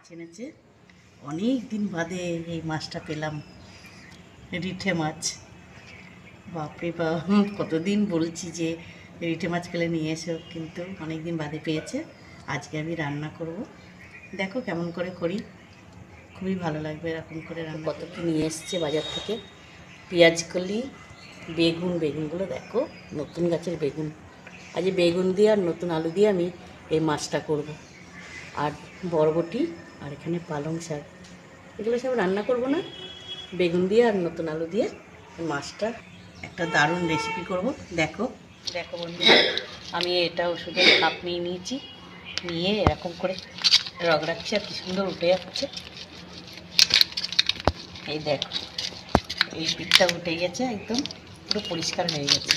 মাছ এনেছে। অনেক দিন বাদে এই মাছটা পেলাম রিঠে মাছ। বাপরে বাপ হুম, কতদিন বলছি যে রিঠে মাছ পেলে নিয়ে এসো কিন্তু অনেক দিন বাদে পেয়েছে। আজকে আমি রান্না করব। দেখো কেমন করে করি। খুবই ভালো লাগবে এরকম করে রান্না কত কি নিয়ে এসছে বাজার থেকে? পেঁয়াজ কলি বেগুন বেগুনগুলো দেখো নতুন গাছের বেগুন। আজ বেগুন দিয়ে আর নতুন আলু দিয়ে আমি এই মাছটা করব। আর বরবটি আর এখানে পালং শাক। এগুলো সব রান্না করব না, বেগুন দিয়ে আর নতুন আলু দিয়ে মাছটা। একটা দারুণ রেসিপি করব, দেখো। দেখো বন্ধু আমি এটা ওষুধের কাপ নিয়ে নিয়েছি, নিয়ে এরকম করে রগ রগড়াচ্ছি আর কি সুন্দর উঠে যাচ্ছে। এই দেখো, এই পিঠটা উঠে গেছে একদম, পুরো পরিষ্কার হয়ে গেছে।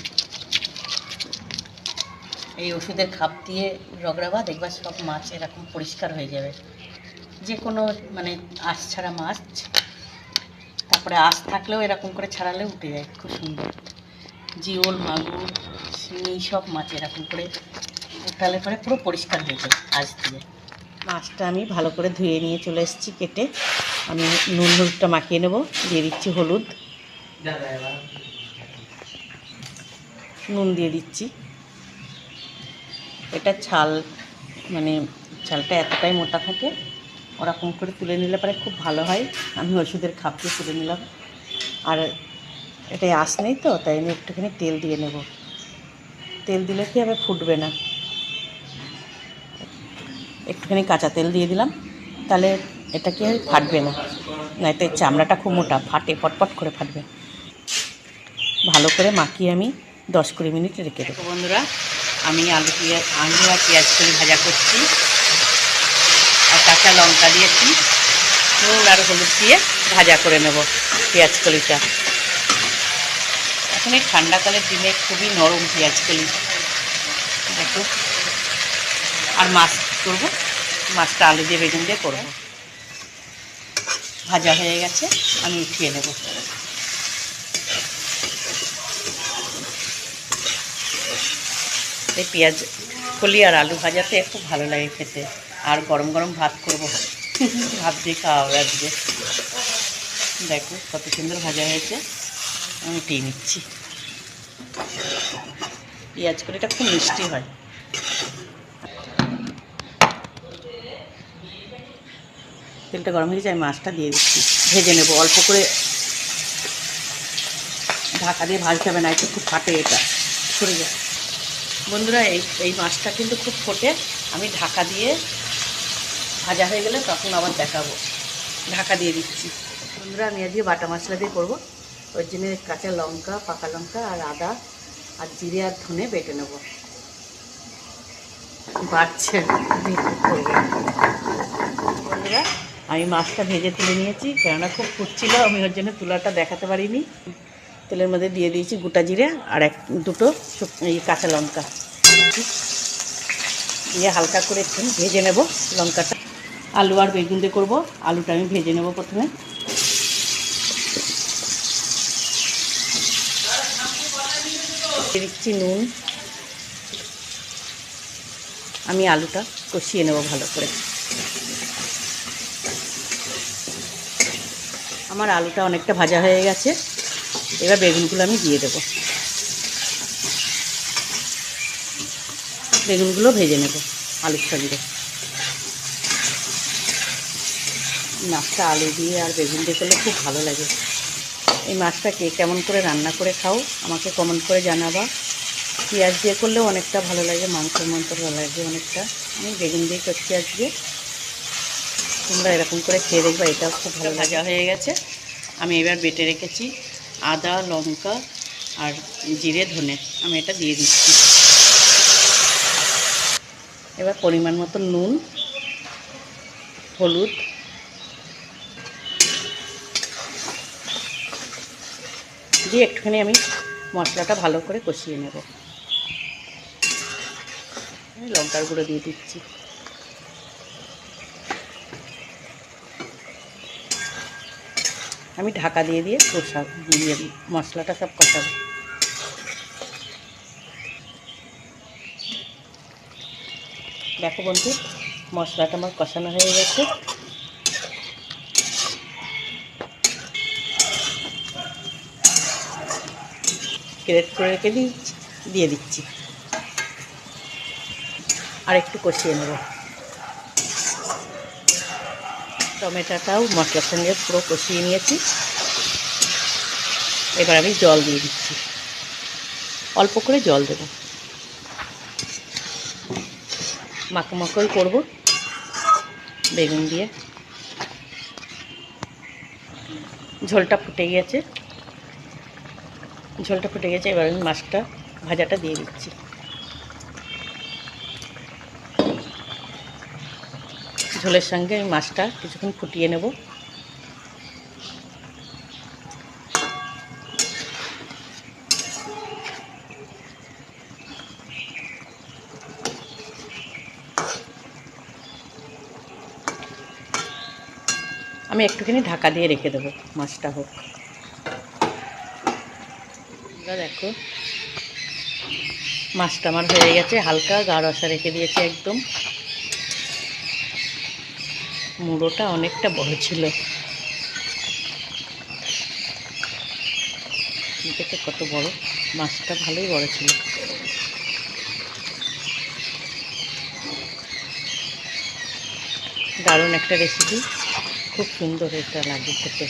এই ওষুধের খাপ দিয়ে রগড়াবা দেখবা সব মাছ এরকম পরিষ্কার হয়ে যাবে। যে কোনো মানে আঁশ ছাড়া মাছ। তারপরে আঁশ থাকলেও এরকম করে ছাড়ালে উঠে যায়, খুব সুন্দর। জিওল, মাগুর, শিঙি সব মাছ এরকম করে উঠালে পরে পুরো পরিষ্কার হয়ে যায় আঁশ দিয়ে। মাছটা আমি ভালো করে ধুয়ে নিয়ে চলে এসেছি কেটে। আমি নুন, হলুদটা মাখিয়ে নেব, দিয়ে দিচ্ছি হলুদ। নুন দিয়ে দিচ্ছি। এটা ছাল মানে ছালটা এতটাই মোটা থাকে ওরকম করে তুলে নিলে পরে খুব ভালো হয়। আমি ওষুধের খাপ দিয়ে তুলে নিলাম। আর এটাই আঁশ নেই তো, তাই আমি একটুখানি তেল দিয়ে নেব। তেল দিলে কি হবে? ফুটবে না। একটুখানি কাঁচা তেল দিয়ে দিলাম। তাহলে এটা কি ফাটবে না। না এটা চামড়াটা খুব মোটা, ফাটে পটপট করে ফাটবে। ভালো করে মাখিয়ে আমি দশ কুড়ি মিনিট রেখে দেবো। বন্ধুরা, আমি আলু পেঁয়াজ আলু আর পেঁয়াজ করে ভাজা করছি। কাঁচা লঙ্কা দিয়েছি, নুন আর হলুদ দিয়ে ভাজা করে নেব পেঁয়াজ কলিটা। এখন এই ঠান্ডাকালের দিনে খুবই নরম পেঁয়াজ কলি। দেখো। আর মাছ করব, মাছটা আলু দিয়ে বেগুন দিয়ে করব। ভাজা হয়ে গেছে, আমি উঠিয়ে নেব। এই পেঁয়াজ কলি আর আলু ভাজাতে খুব ভালো লাগে খেতে। আর গরম গরম ভাত করব। ভাত দিয়ে খাওয়া হবে আজকে। দেখো কত সুন্দর ভাজা হয়েছে। আমি উঠিয়ে নিচ্ছি। পেঁয়াজ কলিটা খুব মিষ্টি হয়। তেলটা গরম হয়ে আমি মাছটা দিয়ে দিচ্ছি। ভেজে নেব, অল্প করে। ঢাকা দিয়ে ভাজতে হবে না একটু খুব ফাটে এটা। সরে যায় বন্ধুরা, এই এই মাছটা কিন্তু খুব ফোটে। আমি ঢাকা দিয়ে ভাজা হয়ে গেলে তখন আবার দেখাবো। ঢাকা দিয়ে দিচ্ছি। বন্ধুরা, আমি আজকে বাটা মশলা দিয়ে করব। ওই জন্য কাঁচা লঙ্কা, পাকা লঙ্কা আর আদা আর জিরে আর ধনে বেটে নেব। বাড়ছে আমি মাছটা ভেজে তুলে নিয়েছি। কেননা খুব ফুটছিল, আমি ওর জন্য তুলাটা দেখাতে পারিনি। তেলের মধ্যে দিয়ে দিয়েছি গোটা জিরে আর এক, দুটো এই কাঁচা লঙ্কা। দিয়ে হালকা করে একটু ভেজে নেব লঙ্কাটা। আলু আর বেগুন দিয়ে করব। আলুটা আমি ভেজে নেব প্রথমে। দিচ্ছি নুন। আমি আলুটা কষিয়ে নেব ভালো করে। আমার আলুটা অনেকটা ভাজা হয়ে গেছে। এবার বেগুনগুলো আমি দিয়ে দেবো। বেগুনগুলো ভেজে নেব আলুর সঙ্গে। মাছটা আলু দিয়ে আর বেগুন দিয়ে করলে খুব ভালো লাগে। এই মাছটা কে কেমন করে রান্না করে খাও আমাকে কমেন্ট করে জানাবা। পেঁয়াজ দিয়ে করলেও অনেকটা ভালো লাগে মাংসের মতো ভালো লাগে অনেকটা। আমি বেগুন দিয়ে করছি আজকে। তোমরা এরকম করে খেয়ে দেখবা এটাও খুব ভালো ভাজা হয়ে গেছে। আমি এবার বেটে রেখেছি আদা লঙ্কা আর জিরে ধনে। আমি এটা দিয়ে দিচ্ছি। এবার পরিমাণ মতো নুন হলুদ দিয়ে একটুখানি আমি মশলাটা ভালো করে কষিয়ে নেব। লঙ্কার গুঁড়ো দিয়ে দিচ্ছি। আমি ঢাকা দিয়ে দিয়ে কষা, দিয়ে মশলাটা সব কষাবো। দেখো বন্ধু, মশলাটা আমার কষানো হয়ে গেছে। গ্রেট করে রেখে দিচ্ছি দিয়ে দিচ্ছি। আর একটু কষিয়ে নেব। টমেটোটাও মশলার সঙ্গে পুরো কষিয়ে নিয়েছি। এবার আমি জল দিয়ে দিচ্ছি। অল্প করে জল দেব। মাখো মাখোই করব। বেগুন দিয়ে। ঝোলটা ফুটে গেছে ঝোলটা ফুটে গেছে, এবার আমি মাছটা, ভাজাটা দিয়ে দিচ্ছি। ঝোলের সঙ্গে আমি মাছটা কিছুক্ষণ ফুটিয়ে নেব। আমি একটুখানি ঢাকা দিয়ে রেখে দেবো, মাছটা হোক। এবার দেখো। মাছটা আমার হয়ে গেছে, হালকা গা রসা রেখে দিয়েছি একদম। মুড়োটা অনেকটা বড় ছিল। দেখে কত বড়? মাছটা ভালোই বড় ছিল। দারুণ একটা রেসিপি খুব সুন্দর এটা লাগে খেতে।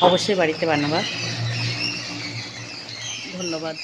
অবশ্যই বাড়িতে বানাবা। ধন্যবাদ